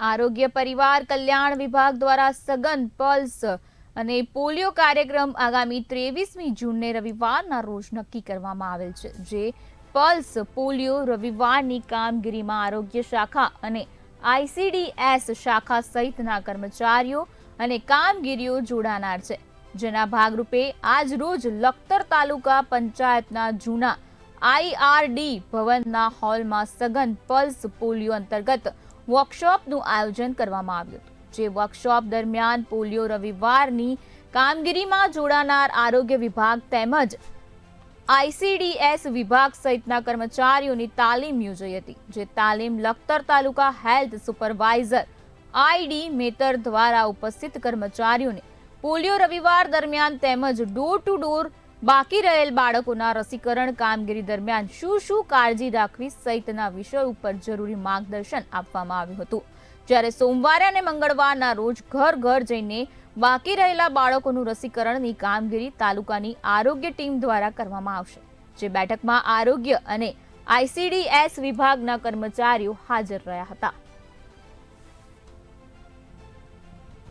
આરોગ્ય પરિવાર કલ્યાણ વિભાગ દ્વારા સઘન પલ્સ અને પોલિયો કાર્યક્રમ આગામી ત્રેવીસમી જૂનને રવિવારના રોજ નક્કી કરવામાં આવેલ છે, જે પલ્સ પોલિયો રવિવારની કામગીરીમાં આરોગ્ય શાખા અને આઈસીડીએસ શાખા સહિતના કર્મચારીઓ અને કામગીરીઓ જોડાનાર છે. જેના ભાગરૂપે આજ રોજ લખતર તાલુકા પંચાયતના જૂના આઈઆરડી ભવનના હોલમાં સઘન પલ્સ પોલિયો અંતર્ગત વર્કશોપનું આયોજન કરવામાં આવ્યું હતું, જે વર્કશોપ દરમિયાન પોલિયો રવિવારની કામગીરીમાં જોડાનાર આરોગ્ય વિભાગ તેમજ આઈસીડીએસ વિભાગ સહિતના કર્મચારીઓની તાલીમ યોજાઈ હતી, જે તાલીમ લખતર તાલુકા હેલ્થ સુપરવાઇઝર આઈડી મેતર દ્વારા ઉપસ્થિત કર્મચારીઓને પોલિયો રવિવાર દરમિયાન તેમજ ડોર ટુ ડોર બાકી રહેલ બાળકોના રસીકરણ કામગીરી દરમિયાન શું શું કાળજી રાખવી સહિતના વિષય ઉપર જરૂરી માર્ગદર્શન આપવામાં આવ્યું હતું. જ્યારે સોમવારે અને મંગળવારના રોજ ઘર ઘર જઈને બાકી રહેલા બાળકોનું રસીકરણની કામગીરી તાલુકાની આરોગ્ય ટીમ દ્વારા કરવામાં આવશે, જે બેઠકમાં આરોગ્ય અને આઈસીડીએસ વિભાગના કર્મચારીઓ હાજર રહ્યા હતા.